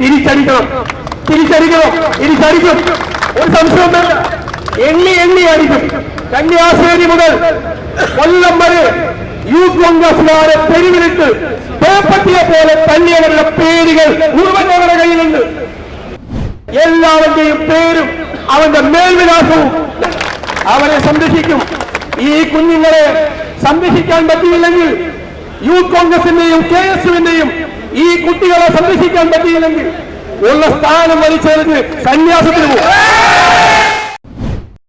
തിരിച്ചടിക്കണം. തിരിച്ചടിക്കണം. തിരിച്ചടിക്കും. ഒരു സംശയം വേണ്ട. എണ്ണി എണ്ണി അടിക്കും. കന്യാസ്ത്രീ മുതൽ കൊല്ലം വരെ യൂത്ത് കോൺഗ്രസുകാരെ തെരുവിലിട്ട് പേപ്പറ്റിയെ പോലെ തല്ലിയവരുടെ പേരുകൾ മുഴുവൻ അവരുടെ കയ്യിലുണ്ട്. എല്ലാവരുടെയും പേരും അവന്റെ മേൽവിലാസവും അവരെ സംരക്ഷിക്കും. ഈ കുഞ്ഞുങ്ങളെ സംരക്ഷിക്കാൻ പറ്റിയില്ലെങ്കിൽ യൂത്ത് കോൺഗ്രസിന്റെയും കെ എസ് യുവിന്റെയും ഈ കുട്ടികളെ സംരക്ഷിക്കാൻ പറ്റിയില്ലെങ്കിൽ ഉള്ള സ്ഥാനം വലിച്ചെറിഞ്ഞ് സന്യാസത്തിന് പോകും.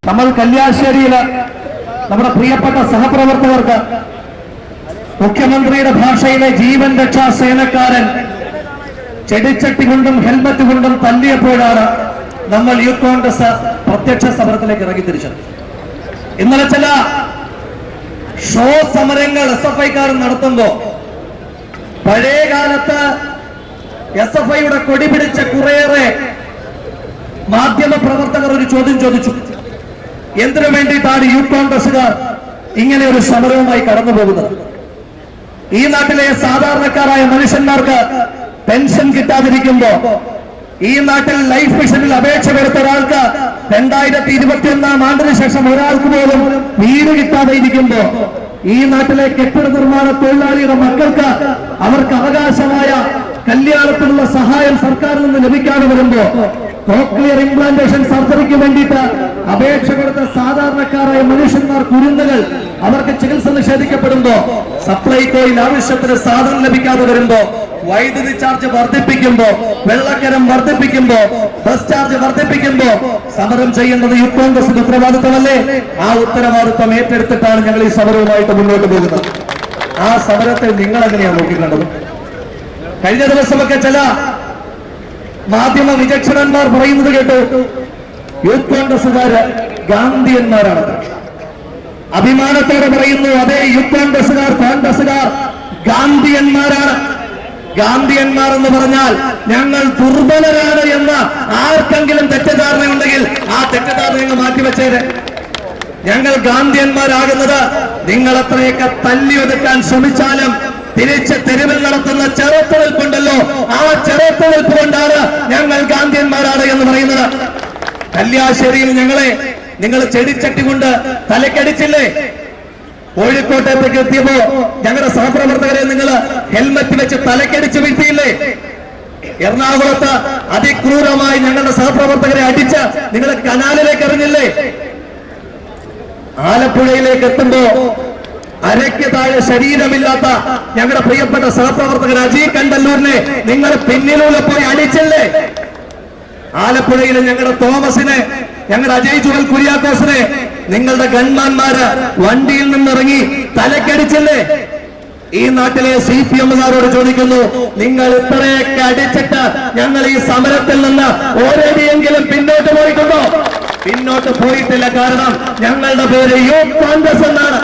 നമ്മൾ കല്യാശ്ശേരിയിൽ നമ്മുടെ പ്രിയപ്പെട്ട സഹപ്രവർത്തകർക്ക് മുഖ്യമന്ത്രിയുടെ ഭാഷയിലെ ജീവൻ രക്ഷാ സേനക്കാരൻ ചെടിച്ചട്ടി കൊണ്ടും ഹെൽമറ്റ് കൊണ്ടും തല്ലിയപ്പോഴാണ് നമ്മൾ യൂത്ത് കോൺഗ്രസ് പ്രത്യക്ഷ സമരത്തിലേക്ക് ഇറങ്ങി തിരിച്ചത്. ഇന്നലെ ചില ഷോ സമരങ്ങൾ എസ് എഫ് ഐക്കാർ നടത്തുമ്പോ പഴയ കാലത്ത് എസ് എഫ് ഐയുടെ കൊടി പിടിച്ച കുറേയേറെ മാധ്യമ പ്രവർത്തകർ ഒരു ചോദ്യം ചോദിച്ചു. എന്തിനു വേണ്ടിയിട്ടാണ് യൂത്ത് കോൺഗ്രസുകാർ ഇങ്ങനെ ഒരു സമരവുമായി കടന്നു പോകുന്നത് ഈ നാട്ടിലെ സാധാരണക്കാരായ മനുഷ്യന്മാർക്ക് പെൻഷൻ കിട്ടാതിരിക്കുമ്പോ ഈ നാട്ടിൽ ലൈഫ് മിഷനിൽ അപേക്ഷ കൊടുത്ത ഒരാൾക്ക് രണ്ടായിരത്തി ഇരുപത്തി ഒന്നാം ആണ്ടിന് ശേഷം ഒരാൾക്ക് പോലും വീട് കിട്ടാതെ ഇരിക്കുമ്പോ ഈ നാട്ടിലെ കെട്ടിട നിർമ്മാണ തൊഴിലാളിയുടെ മക്കൾക്ക് അവർക്ക് അവകാശമായ കല്യാണത്തിനുള്ള സഹായം സർക്കാരിൽ നിന്ന് ലഭിക്കാതെ വരുമ്പോ കോക്ലിയർ ഇംപ്ലാന്റേഷൻ സർജറിക്ക് വേണ്ടിയിട്ട് അപേക്ഷ കൊടുത്ത സാധാരണക്കാരായ മനുഷ്യന്മാർ കുരുന്നുകൾ അവർക്ക് ചികിത്സ നിഷേധിക്കപ്പെടുമ്പോ സപ്ലൈകോയിൽ ആവശ്യത്തിന് സാധനം ലഭിക്കാതെ വരുമ്പോ വൈദ്യുതി ചാർജ് വർദ്ധിപ്പിക്കുമ്പോ വെള്ളക്കരം വർദ്ധിപ്പിക്കുമ്പോ ബസ് ചാർജ് വർദ്ധിപ്പിക്കുമ്പോ സമരം ചെയ്യേണ്ടത് യൂത്ത് കോൺഗ്രസിന്റെ ഉത്തരവാദിത്തമല്ലേ? ആ ഉത്തരവാദിത്തം ഏറ്റെടുത്തിട്ടാണ് ഞങ്ങൾ ഈ സമരവുമായിട്ട് മുന്നോട്ട് പോകുന്നത്. ആ സമരത്തെ നിങ്ങൾ എങ്ങനെയാണ് നോക്കിക്കണ്ടത്? കഴിഞ്ഞ ദിവസമൊക്കെ ചില മാധ്യമ വിചക്ഷണന്മാർ പറയുന്നത് കേട്ടു യൂത്ത് കോൺഗ്രസുകാര് ഗാന്ധിയന്മാരാണ് അഭിമാനത്തോടെ പറയുന്നു അതേ യൂത്ത് കോൺഗ്രസുകാർ കോൺഗ്രസുകാർ ഗാന്ധിയന്മാരാണ്. ഗാന്ധിയന്മാർ എന്ന് പറഞ്ഞാൽ ഞങ്ങൾ ദുർബലരാണ് എന്ന് ആർക്കെങ്കിലും തെറ്റിദ്ധാരണയുണ്ടെങ്കിൽ ആ തെറ്റിദ്ധാരണ ഞങ്ങൾ മാറ്റിവെച്ചേരെ. ഞങ്ങൾ ഗാന്ധിയന്മാരാകുന്നത് നിങ്ങൾ അത്രയൊക്കെ തല്ലി ഒതുക്കാൻ ശ്രമിച്ചാലും തിരിച്ച് തെരുവിൽ നടത്തുന്ന ചെറുത്തുനിൽപ്പുണ്ടല്ലോ ആ ചെറുത്തുനിൽപ്പ് കൊണ്ടാണ് ഞങ്ങൾ ഗാന്ധിയന്മാരാണ് എന്ന് പറയുന്നത്. കല്യാശ്ശേരിയിൽ ഞങ്ങളെ നിങ്ങൾ ചെടിച്ചട്ടി കൊണ്ട് തലക്കടിച്ചില്ലേ? കോഴിക്കോട്ടേക്ക് എത്തിയപ്പോ ഞങ്ങളുടെ സഹപ്രവർത്തകരെ നിങ്ങൾ ഹെൽമറ്റ് വെച്ച് തലക്കടിച്ച് വീഴ്ത്തിയില്ലേ? എറണാകുളത്ത് അതിക്രൂരമായി ഞങ്ങളുടെ സഹപ്രവർത്തകരെ അടിച്ച് നിങ്ങൾ കനാലിലേക്ക് എറിഞ്ഞില്ലേ? ആലപ്പുഴയിലേക്ക് എത്തുമ്പോ അരയ്ക്ക് താഴെ ശരീരമില്ലാത്ത ഞങ്ങളുടെ പ്രിയപ്പെട്ട സഹപ്രവർത്തകൻ അജയ് കണ്ടല്ലൂരിനെ നിങ്ങൾ പിന്നിലൂടെ പോയി അടിച്ചില്ലേ? ആലപ്പുഴയിലെ ഞങ്ങളുടെ തോമസിനെ ഞങ്ങളുടെ അജയ് ജുഗൽ കുര്യാക്കോസിനെ നിങ്ങളുടെ ഗൺമാന്മാര് വണ്ടിയിൽ നിന്നിറങ്ങി തലക്കടിച്ചല്ലേ? ഈ നാട്ടിലെ സി പി എമ്മുകാരോട് ചോദിക്കുന്നു നിങ്ങൾ ഇത്രയൊക്കെ അടിച്ചിട്ട് ഞങ്ങൾ ഈ സമരത്തിൽ നിന്ന് ഓരോടിയെങ്കിലും പിന്നോട്ട് പോയിട്ടുണ്ടോ? പിന്നോട്ട് പോയിട്ടില്ല കാരണം ഞങ്ങളുടെ പേര് യൂത്ത് കോൺഗ്രസ് എന്നാണ്.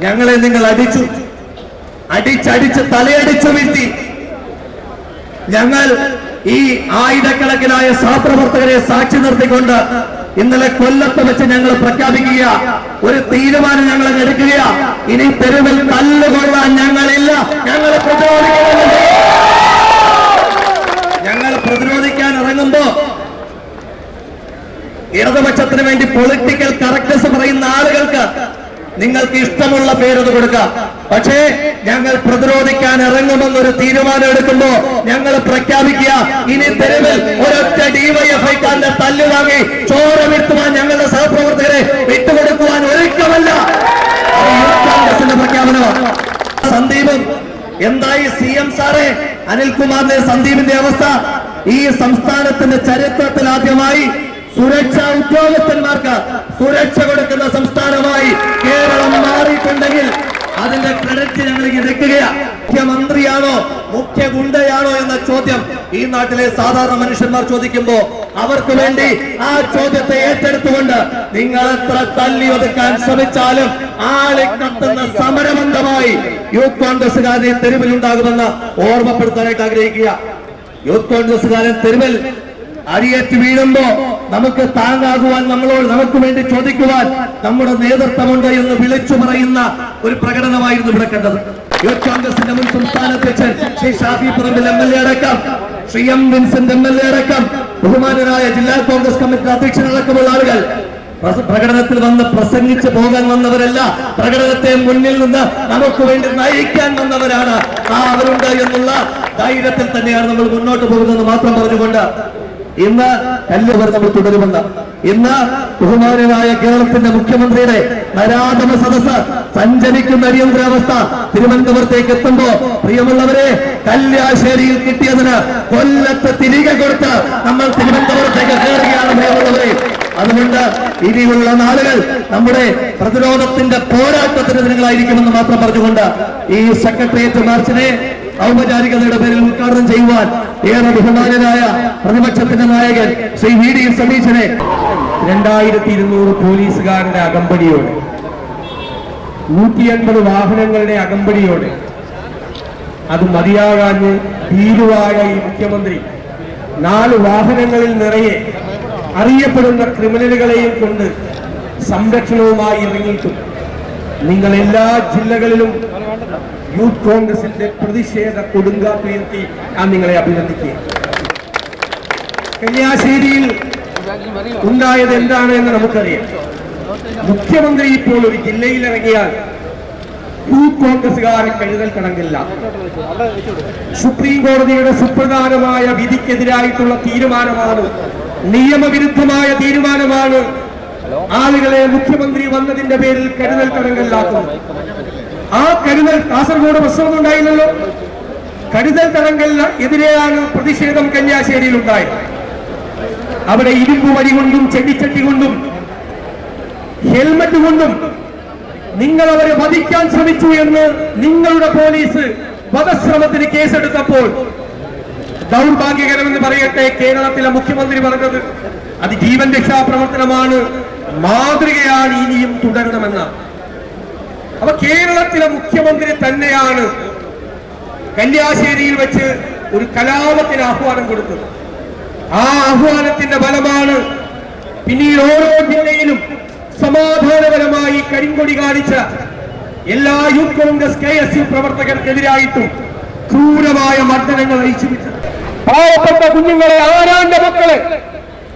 ഞങ്ങളെ നിങ്ങൾ അടിച്ചു അടിച്ചടിച്ച് തലയടിച്ചു വീഴ്ത്തി. ഞങ്ങൾ ഈ ആയിരക്കണക്കിനായ സഹപ്രവർത്തകരെ സാക്ഷി നിർത്തിക്കൊണ്ട് ഇന്നലെ കൊല്ലത്ത് വെച്ച് ഞങ്ങൾ പ്രഖ്യാപിക്കുക. ഒരു തീരുമാനം ഞങ്ങൾ എടുക്കുക. ഇനി തെരുവിൽ തല്ലുകൊള്ളാൻ ഞങ്ങളില്ല. ഞങ്ങൾ ഞങ്ങൾ പ്രതിരോധിക്കാൻ ഇറങ്ങുമ്പോ ഇടതുപക്ഷത്തിന് വേണ്ടി പൊളിറ്റിക്കൽ കറക്റ്റ്നസ് പറയുന്ന ആളുകൾക്ക് നിങ്ങൾക്ക് ഇഷ്ടമുള്ള പേരത് കൊടുക്കാം. പക്ഷേ ഞങ്ങൾ പ്രതിരോധിക്കാൻ ഇറങ്ങുമെന്നൊരു തീരുമാനം എടുക്കുമ്പോ ഞങ്ങൾ പ്രഖ്യാപിക്കുക ഇനി തെരുവിൽ ഒരൊറ്റ ഡിവൈഎഫ്ഐക്കാരന്റെ തല്ല് വാങ്ങി ചോര വീഴ്ത്തുവാൻ ഞങ്ങളുടെ സഹപ്രവർത്തകരെ വിട്ടുകൊടുക്കുവാൻ ഒരുക്കമല്ല. പ്രഖ്യാപനമാണ് സന്ദീപും എന്തായി സി എം സാറേ? അനിൽകുമാറിന്റെ സന്ദീപിന്റെ അവസ്ഥ ഈ സംസ്ഥാനത്തിന്റെ ചരിത്രത്തിൽ ആദ്യമായി സുരക്ഷാ ഉദ്യോഗസ്ഥന്മാർക്ക് സുരക്ഷ കൊടുക്കുന്ന സംസ്ഥാനമായി കേരളം മാറിയിട്ടുണ്ടെങ്കിൽ അതിന്റെ ക്രെഡിറ്റ് ഞങ്ങൾ എടുക്കുകയാണ് മുഖ്യമന്ത്രിയാണോ മുഖ്യ ഗുണ്ടയാണോ എന്ന ചോദ്യം ഈ നാട്ടിലെ സാധാരണ മനുഷ്യന്മാർ ചോദിക്കുമ്പോ അവർക്ക് വേണ്ടി ആ ചോദ്യത്തെ ഏറ്റെടുത്തുകൊണ്ട് നിങ്ങൾ എത്ര തല്ലി ഒതുക്കാൻ ശ്രമിച്ചാലും ആളെ കത്തുന്ന സമരബന്ധമായി യൂത്ത് കോൺഗ്രസുകാരെ തെരുവിലുണ്ടാകുമെന്ന് ഓർമ്മപ്പെടുത്താനായിട്ട് ആഗ്രഹിക്കുക. യൂത്ത് കോൺഗ്രസുകാരൻ തെരുവിൽ അടിയേറ്റ് വീഴുമ്പോ നമുക്ക് താങ്ങാകുവാൻ നമ്മളോട് നമുക്ക് വേണ്ടി ചോദിക്കുവാൻ നമ്മുടെ നേതൃത്വമുണ്ട് എന്ന് വിളിച്ചു പറയുന്ന ഒരു പ്രകടനമായിരുന്നു ഇവിടെ കണ്ടത്. യൂത്ത് കോൺഗ്രസിന്റെ മുൻ സംസ്ഥാന അധ്യക്ഷൻ Shri Shafi Parambil M L A അടക്കം Shri M Vincent M L A അടക്കം ബഹുമാനരായ ജില്ലാ കോൺഗ്രസ് കമ്മിറ്റി അധ്യക്ഷനടക്കമുള്ള ആളുകൾ പ്രകടനത്തിൽ വന്ന് പ്രസംഗിച്ചു പോകാൻ വന്നവരല്ല പ്രകടനത്തെ മുന്നിൽ നിന്ന് നമുക്ക് വേണ്ടി നയിക്കാൻ വന്നവരാണ് ആ അവരുണ്ട് എന്നുള്ള ധൈര്യത്തിൽ തന്നെയാണ് നമ്മൾ മുന്നോട്ട് പോകുന്നത് മാത്രം പറഞ്ഞുകൊണ്ട് ഇന്ന് എല്ലാവരും നമ്മൾ തുടരുമെന്ന്. ഇന്ന് ബഹുമാനനായ കേരളത്തിന്റെ മുഖ്യമന്ത്രിയുടെ നരാധമ സദസ് സഞ്ചരിക്കുന്ന അടിയന്തരാവസ്ഥ തിരുവനന്തപുരത്തേക്ക് എത്തുമ്പോ പ്രിയമുള്ളവരെ കല്യാശ്ശേരിയിൽ കിട്ടിയതിന് കൊല്ലത്ത് തിരികെ കൊടുത്ത് നമ്മൾ തിരുവനന്തപുരത്തേക്ക് കയറുകയാണ് പ്രിയമുള്ളവരെ. അതുകൊണ്ട് ഇനിയുള്ള നാളുകൾ നമ്മുടെ പ്രതിരോധത്തിന്റെ പോരാട്ടത്തിന് ദിനങ്ങളായിരിക്കുമെന്ന് മാത്രം പറഞ്ഞുകൊണ്ട് ഈ സെക്രട്ടേറിയറ്റ് മാർച്ചിനെ ഔപചാരികതയുടെ പേരിൽ ഉദ്ഘാടനം ചെയ്യുവാൻ ഏറെ ബഹുമാനനായ പ്രതിപക്ഷത്തിന്റെ നായകൻ ശ്രീ വി ഡി സതീശനെ. രണ്ടായിരത്തി ഇരുന്നൂറ് പോലീസുകാരുടെ അകമ്പടിയോടെ നൂറ്റി എൺപത് വാഹനങ്ങളുടെ അകമ്പടിയോടെ അത് മതിയാകാഞ്ഞ് ഭീരുവായ ഈ മുഖ്യമന്ത്രി നാല് വാഹനങ്ങളിൽ നിറയെ അറിയപ്പെടുന്ന ക്രിമിനലുകളെയും കൊണ്ട് സംരക്ഷണവുമായി ഇറങ്ങിയിട്ടും. നിങ്ങൾ എല്ലാ ജില്ലകളിലും യൂത്ത് കോൺഗ്രസിന്റെ പ്രതിഷേധ കൊടുങ്കാത്തുയർത്തി ഞാൻ നിങ്ങളെ അഭിനന്ദിക്കുക കന്യാശ്ശേരിയിൽ ഉണ്ടായത് എന്താണ് എന്ന് നമുക്കറിയാം. മുഖ്യമന്ത്രി ഇപ്പോൾ ഒരു ജില്ലയിൽ ഇറങ്ങിയാൽ യൂത്ത് കോൺഗ്രസുകാരെ കഴുതൽ കണങ്കില്ല സുപ്രീം കോടതിയുടെ സുപ്രധാനമായ വിധിക്കെതിരായിട്ടുള്ള തീരുമാനമാണ് നിയമവിരുദ്ധമായ തീരുമാനമാണ് ആളുകളെ മുഖ്യമന്ത്രി വന്നതിന്റെ പേരിൽ കരുതൽ തടങ്കലിലാക്കുന്നത് ആ കരുതൽ കാസർഗോഡ് പ്രശ്നമൊന്നും ഉണ്ടായില്ലല്ലോ. കരുതൽ തരങ്ങളിൽ എതിരെയാണ് പ്രതിഷേധം കന്യാശ്ശേരിയിൽ ഉണ്ടായത് അവിടെ ഇരുമ്പ് വടി കൊണ്ടും ചെടിച്ചട്ടി കൊണ്ടും ഹെൽമറ്റ് കൊണ്ടും നിങ്ങൾ അവരെ വധിക്കാൻ ശ്രമിച്ചു എന്ന് നിങ്ങളുടെ പോലീസ് വധശ്രമത്തിന് കേസെടുത്തപ്പോൾ ദൗർഭാഗ്യകരമെന്ന് പറയട്ടെ കേരളത്തിലെ മുഖ്യമന്ത്രി പറഞ്ഞത്. അത് ജീവൻ രക്ഷാ പ്രവർത്തനമാണ് മാതൃകയാണ് ഇനിയും തുടരണമെന്ന് അപ്പൊ കേരളത്തിലെ മുഖ്യമന്ത്രി തന്നെയാണ് കല്യാശ്ശേരിയിൽ വെച്ച് ഒരു കലാപത്തിന് ആഹ്വാനം കൊടുത്തത്. ആ ആഹ്വാനത്തിന്റെ ഫലമാണ് പിന്നീട് ഓരോ ജില്ലയിലും സമാധാനപരമായി കരിങ്കൊടി കാണിച്ച എല്ലാ Youth Congress K S U പ്രവർത്തകർക്കെതിരായിട്ടും ക്രൂരമായ മർദ്ദനങ്ങൾ അയച്ചുവിട്ടത് പാവപ്പെട്ട കുഞ്ഞുങ്ങളെ ആരാന്റെ മക്കളെ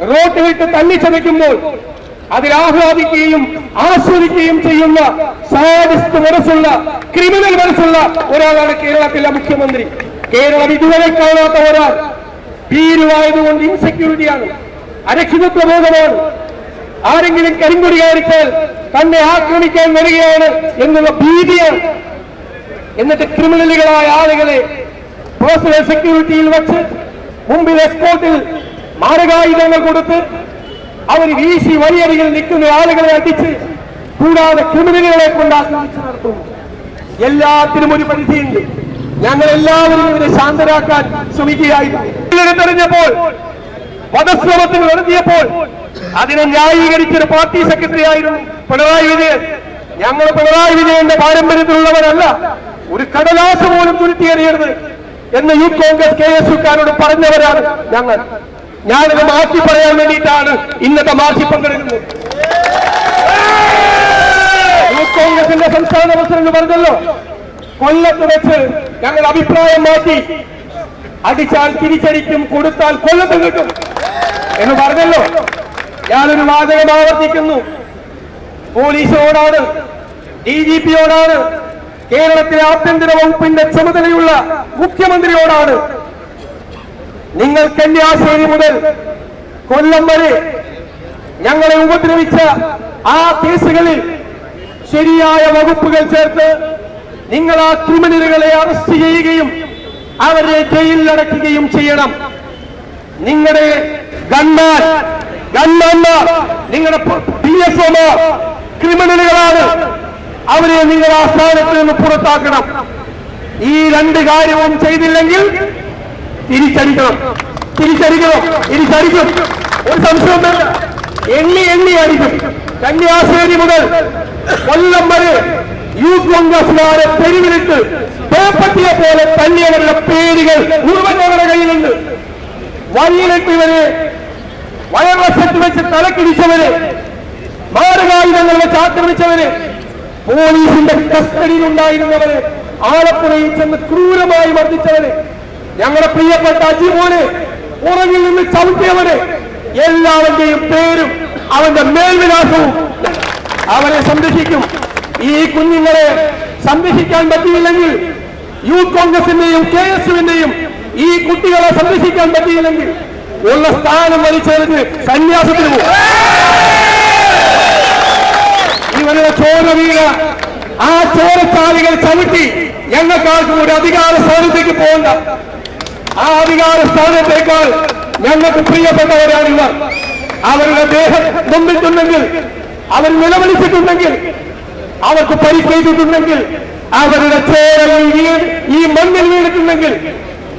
റോട്ട് വിട്ട് തല്ലിച്ചതയ്ക്കുമ്പോൾ അതിൽ ആഹ്ലാദിക്കുകയും ആസ്വദിക്കുകയും ചെയ്യുന്ന സാഡിസ്റ്റ് മനസ്സുള്ള ക്രിമിനൽ മനസ്സുള്ള ഒരാളാണ് കേരളത്തിലെ മുഖ്യമന്ത്രി. കേരളം ഇതുവരെ കാണാത്ത ഒരാൾ. ഭീരുവായതുകൊണ്ട് ഇൻസെക്യൂരിറ്റിയാണ് അരക്ഷിതത്വ ബോധമാണ്. ആരെങ്കിലും കരിങ്കൊടി കാണിച്ചാൽ തന്നെ ആക്രമിക്കാൻ വരികയാണ് എന്നുള്ള ഭീതിയാണ്. എന്നിട്ട് ക്രിമിനലുകളായ ആളുകളെ പേഴ്സണൽ സെക്യൂരിറ്റിയിൽ വച്ച് മുമ്പിൽ എസ്കോട്ടിൽ മാരകായുധങ്ങൾ കൊടുത്ത് അവർ വീശി വഴിയരികിൽ നിൽക്കുന്ന ആളുകളെ അടിച്ച് കൂടാതെ ക്രിമിനലുകളെ കൊണ്ട് ആക്രമിച്ചു നടത്തുന്നു. എല്ലാത്തിനും ഒരു പരിധിയുണ്ട്. ഞങ്ങൾ എല്ലാവരും ഇവരെ ശാന്തരാക്കാൻ ശ്രമിക്കുകയായിരുന്നു തെരഞ്ഞപ്പോൾ വധശ്രമത്തിന് നടത്തിയപ്പോൾ അതിനെ ന്യായീകരിച്ചൊരു പാർട്ടി സെക്രട്ടറി ആയിരുന്നു പിണറായി വിജയൻ. ഞങ്ങൾ പിണറായി വിജയന്റെ പാരമ്പര്യത്തിലുള്ളവരല്ല. ഒരു കടലാസ് പോലും തുരുത്തിയെറിയരുത് എന്ന് യൂത്ത് കോൺഗ്രസ് കെ എസ് യുക്കാരോട് പറഞ്ഞവരാണ് ഞങ്ങൾ. ഞാനത് മാറ്റി പറയാൻ വേണ്ടിയിട്ടാണ് ഇന്നത്തെ മാറ്റി പങ്കെടുക്കുന്നത്. കോൺഗ്രസിന്റെ സംസ്ഥാന പ്രസിഡന്റ് പറഞ്ഞല്ലോ കൊല്ലത്ത് വെച്ച് ഞങ്ങൾ അഭിപ്രായം മാറ്റി അടിച്ചാൽ തിരിച്ചടിക്കും കൊടുത്താൽ കൊല്ലത്ത് കിട്ടും. എന്ന് പറഞ്ഞല്ലോ. ഞാനൊരു വാചകം ആവർത്തിക്കുന്നു. പോലീസോടാണ് ഡി ജി പിയോടാണ് കേരളത്തിലെ ആഭ്യന്തര വകുപ്പിന്റെ ചുമതലയുള്ള മുഖ്യമന്ത്രിയോടാണ് നിങ്ങൾ കന്യാശ്ശേരി മുതൽ കൊല്ലം വരെ ഞങ്ങളെ ഉപദ്രവിച്ച ആ കേസുകളിൽ ശരിയായ വകുപ്പുകൾ ചേർത്ത് നിങ്ങൾ ആ ക്രിമിനലുകളെ അറസ്റ്റ് ചെയ്യുകയും അവരെ ജയിലിലടക്കുകയും ചെയ്യണം. നിങ്ങളുടെ ഗൺമാൻ ഗൺമാന്മാർ നിങ്ങളുടെ പി ഒമാർ ക്രിമിനലുകളാണ് അവരെ നിങ്ങൾ ആ സ്ഥാനത്ത് നിന്ന് പുറത്താക്കണം. ഈ രണ്ട് കാര്യവും ചെയ്തില്ലെങ്കിൽ തിരിച്ചടിക്കണം. തിരിച്ചടിക്കണം. തിരിച്ചടിക്കും. ഒരു സംശയം വേണ്ട. എണ്ണി എണ്ണി അടിക്കും. കന്യാശ്ശേരി മുതൽ കൊല്ലം വരെ യൂത്ത് കോൺഗ്രസുകാരെ തെരുവിലിട്ട് പേപ്പത്തിയെ പോലെ തല്ലിയവരുടെ പേരുകൾ മുഴുവൻ കയ്യിലുണ്ട്. വഴിയിലിട്ട് ഇവരെ വയർവശത്ത് വെച്ച് തലക്കിടിച്ചവര് മാരകായുധങ്ങൾ വെച്ച് ആക്രമിച്ചവര് പോലീസിന്റെ കസ്റ്റഡിയിൽ ഉണ്ടായിരുന്നവര് ആലപ്പുഴയിൽ ചെന്ന് ക്രൂരമായി മർദ്ദിച്ചവര് ഞങ്ങളുടെ പ്രിയപ്പെട്ട അജിമോന് പുറകിൽ നിന്ന് ചവിട്ടിയവന് എല്ലാവരുടെയും പേരും അവന്റെ മേൽവിലാസവും അവരെ സംരക്ഷിക്കും. ഈ കുഞ്ഞുങ്ങളെ സംരക്ഷിക്കാൻ പറ്റിയില്ലെങ്കിൽ യൂത്ത് കോൺഗ്രസിന്റെയും കെ എസ് യുവിന്റെയും ഈ കുട്ടികളെ സംരക്ഷിക്കാൻ പറ്റിയില്ലെങ്കിൽ ഉള്ള സ്ഥാനം വലിച്ചെറിഞ്ഞ് സന്യാസത്തിന് പോകും. ഇവരുടെ ചോര വീണ ആ ചോരച്ചാലികൾ ചവിട്ടി ഞങ്ങൾക്കാർക്കും ഒരു അധികാര സ്ഥാനത്തേക്ക് പോകണ്ട. ആ അധികാര സ്ഥാനത്തേക്കാൾ ഞങ്ങൾക്ക് പ്രിയപ്പെട്ടവരാണ് ഇവർ. അവരുടെ ദേഹം നൊന്നിട്ടുണ്ടെങ്കിൽ അവർ നിലവിളിച്ചിട്ടുണ്ടെങ്കിൽ അവർക്ക് പരിക്കേറ്റിട്ടുണ്ടെങ്കിൽ അവരുടെ ചോരയിൽ ഈ മണ്ണിൽ വീണിട്ടുണ്ടെങ്കിൽ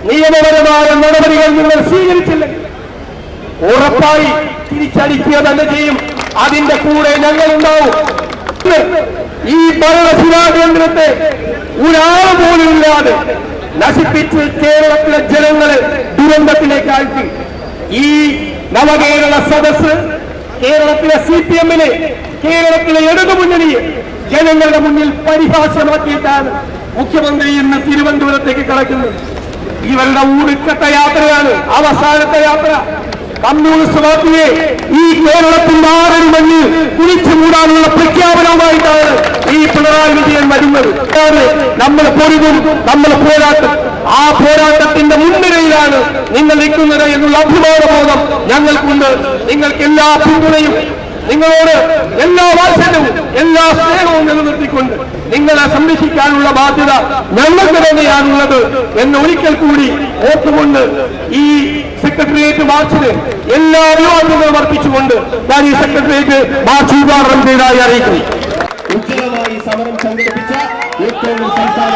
നിയമപരമായ നടപടികൾ നിങ്ങൾ സ്വീകരിച്ചില്ലെങ്കിൽ ഉറപ്പായി തിരിച്ചടിക്കുക തന്നെ ചെയ്യും. അതിന്റെ കൂടെ ഞങ്ങൾ ഉണ്ടാവും ഈ ഭരണ കേന്ദ്രത്തെ ഒരാൾ പോലും ഇല്ലാതെ നശിപ്പിച്ച് കേരളത്തിലെ ജനങ്ങളെ ദുരന്തത്തിലേക്ക് ആഴ്ത്തി. ഈ നവകേരള സദസ് കേരളത്തിലെ സി പി എമ്മിനെ കേരളത്തിലെ ഇടതുമുന്നണിയെ ജനങ്ങളുടെ മുന്നിൽ പരിഹാസ്യമാക്കിയിട്ടാണ് മുഖ്യമന്ത്രി ഇന്ന് തിരുവനന്തപുരത്തേക്ക് കടക്കുന്നത്. ഇവരുടെ ഊടുക്കത്തെ യാത്രയാണ് അവസാനത്തെ യാത്ര. കമ്മ്യൂണിസ്റ്റ് പാർട്ടിയെ ഈ കേരളത്തിന്റെ ആറൊരു മണ്ണിൽ കുളിച്ചു മൂടാനുള്ള പ്രഖ്യാപനവുമായിട്ടാണ് ഈ പിണറായി വിജയൻ വരുന്നത്. നമ്മൾ പൊരുതും നമ്മൾ പോരാട്ടം. ആ പോരാട്ടത്തിന്റെ മുൻനിരയിലാണ് നിങ്ങൾ നിൽക്കുന്നത് എന്നുള്ള അഭിമാനബോധം ഞങ്ങൾക്കുണ്ട്. നിങ്ങൾക്ക് എല്ലാ പിന്തുണയും നിങ്ങളോട് എല്ലാ വാത്സല്യവും എല്ലാ സ്നേഹവും നിലനിർത്തിക്കൊണ്ട് നിങ്ങളെ സംരക്ഷിക്കാനുള്ള ബാധ്യത ഞങ്ങൾക്ക് തന്നെയാണുള്ളത് എന്ന് ഒരിക്കൽ കൂടി ഓർത്തുകൊണ്ട് ഈ സെക്രട്ടേറിയറ്റ് മാർച്ചിന് എല്ലാ അഭിവാദ്യങ്ങളും അർപ്പിച്ചുകൊണ്ട് ഞാൻ ഈ സെക്രട്ടേറിയറ്റ് മാർച്ച് ഉദ്ഘാടനം ചെയ്തതായി അറിയിക്കുന്നു. ഉജ്ജ്വലമായി സമരം സംഘടിപ്പിച്ച ഏറ്റവും സംസ്ഥാന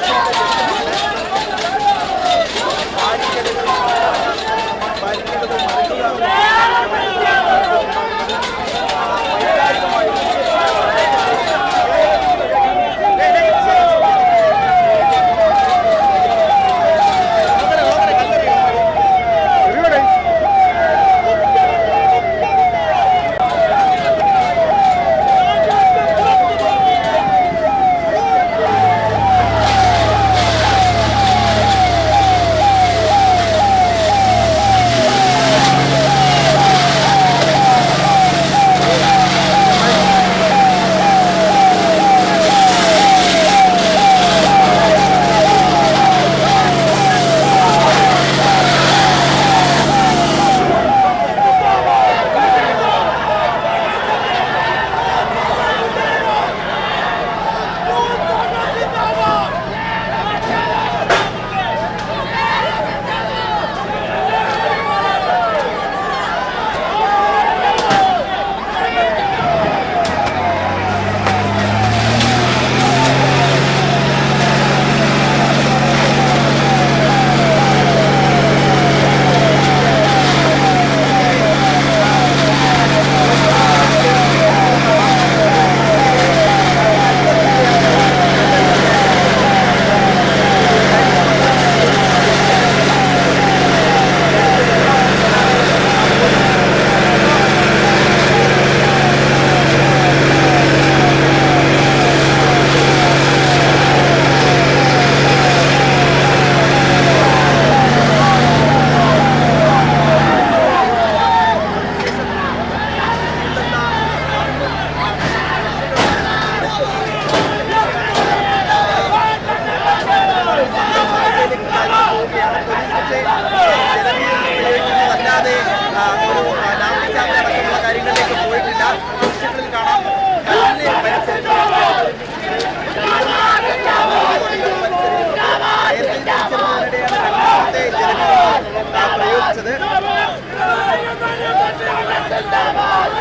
Yeah. ഒരു ലാത്തി ചാർജ് അടക്കമുള്ള കാര്യങ്ങളിലേക്ക് പോയിട്ടില്ല. ദൃശ്യങ്ങളിൽ കാണാം. കല്ലിൽ മത്സരിച്ചു പ്രയോഗിച്ചത് ജിന്ദാബാദ്